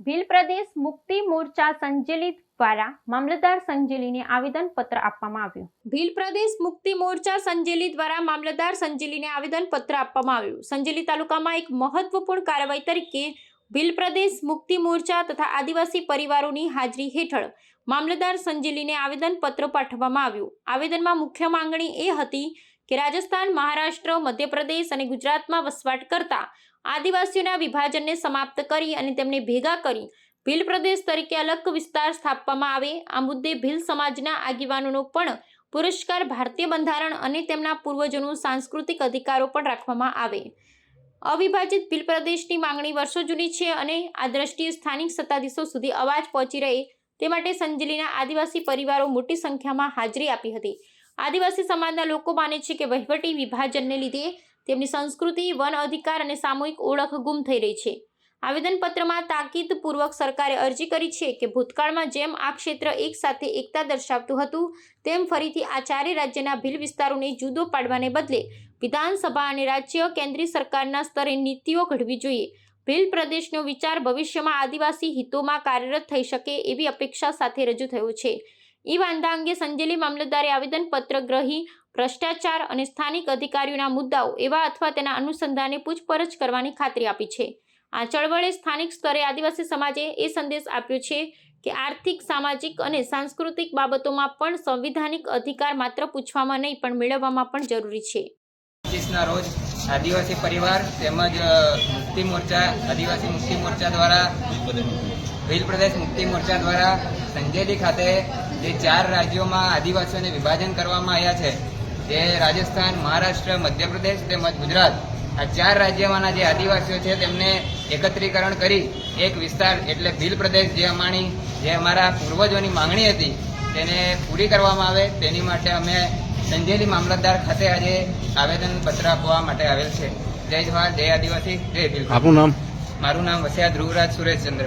ભીલ પ્રદેશ મુક્તિ મોરચા સંજેલી દ્વારા મામલતદાર સંજેલીને આવેદન પત્ર આપવામાં આવ્યું. ભીલ પ્રદેશ મુક્તિ મોરચા સંજેલી દ્વારા મામલતદાર સંજેલીને આવેદન પત્ર આપવામાં આવ્યું. સંજેલી તાલુકામાં એક મહત્વપૂર્ણ કાર્યવાહી તરીકે ભીલ પ્રદેશ મુક્તિ મોરચા તથા આદિવાસી પરિવારોની હાજરી હેઠળ મામલતદાર સંજેલીને આવેદન પત્ર પાઠવવામાં આવ્યું. આવેદનમાં મુખ્ય માંગણી એ હતી કે રાજસ્થાન, મહારાષ્ટ્ર, મધ્યપ્રદેશ અને ગુજરાતમાં વસવાટ કરતા આદિવાસીઓના વિભાજનને સમાપ્ત કરી અને તેમને ભેગા કરી ભીલ પ્રદેશ તરીકે અલગ વિસ્તાર સ્થાપવામાં આવે. આ મુદ્દે ભીલ સમાજના આગેવાનોનો પણ પુરસ્કાર, ભારતીય બંધારણ અને તેમના પૂર્વજોનું સાંસ્કૃતિક અધિકારો પણ રાખવામાં આવે. અવિભાજિત ભીલ પ્રદેશની માંગણી વર્ષો જૂની છે અને આ દ્રષ્ટિએ સ્થાનિક સત્તાધીશો સુધી અવાજ પહોંચી રહે તે માટે સંજલીના આદિવાસી પરિવારો મોટી સંખ્યામાં હાજરી આપી હતી. આદિવાસી સમાજના લોકો માને છે કે વહીવટી વિભાજનને લીધે તેમની સંસ્કૃતિ, વન અધિકાર અને સામૂહિક ઓળખ ગુમ થઈ રહી છે. આવેદનપત્રમાં તાકીદપૂર્વક સરકારે અરજી કરી છે કે ભૂતકાળમાં જેમ આ ક્ષેત્ર એક સાથે એકતા દર્શાવતું હતું, તેમ ફરીથી આ ચારે રાજ્યના ભીલ વિસ્તારોને જુદો પાડવાને બદલે વિધાનસભા અને રાજ્ય કેન્દ્રીય સરકારના સ્તરે નીતિઓ ઘડવી જોઈએ. ભીલ પ્રદેશનો વિચાર ભવિષ્યમાં આદિવાસી હિતોમાં કાર્યરત થઈ શકે એવી અપેક્ષા સાથે રજૂ થયો છે. ઈ વાંધા અંગે સંજેલી મામલતદારે આવેદનપત્ર ગ્રહી ભ્રષ્ટાચાર અને સ્થાનિક અધિકારીઓના મુદ્દાઓ એવા અથવા તેના અનુસંધાને પૂછપરછ કરવાની ખાતરી આપી છે. આ ચળવળે સ્થાનિક સ્તરે આદિવાસી સમાજે એ સંદેશ આપ્યો છે કે આર્થિક સામાજિક અને સાંસ્કૃતિક બાબતોમાં પણ સંવિધાનિક અધિકાર માત્ર પૂછવામાં નહીં પણ મેળવવામાં પણ જરૂરી છે. પચીસના રોજ આદિવાસી પરિવાર તેમજ મુક્તિ મોરચા આદિવાસી મુક્તિ મોરચા દ્વારા ભીલ પ્રદેશ મુક્તિ મોરચા દ્વારા સંજેલી ખાતે જે ચાર રાજ્યોમાં આદિવાસીઓને વિભાજન કરવામાં આવ્યા છે જે રાજસ્થાન મહારાષ્ટ્ર મધ્યપ્રદેશ તેમજ ગુજરાત. આ ચાર રાજ્યમાંના જે આદિવાસીઓ છે તેમને એકત્રીકરણ કરી એક વિસ્તાર એટલે ભીલ પ્રદેશ જે અમારી જે અમારા પૂર્વજોની માંગણી હતી તેને પૂરી કરવામાં આવે. તેની માટે અમે સંજેલી મામલતદાર ખાતે આજે આવેદન પત્ર આપવા માટે આવેલ છે. જય જવાહર જય આદિવાસી જય ભીલ. આપનું નામ? મારું નામ વસ્યા ધ્રુવરાજ સુરેશચંદ્ર.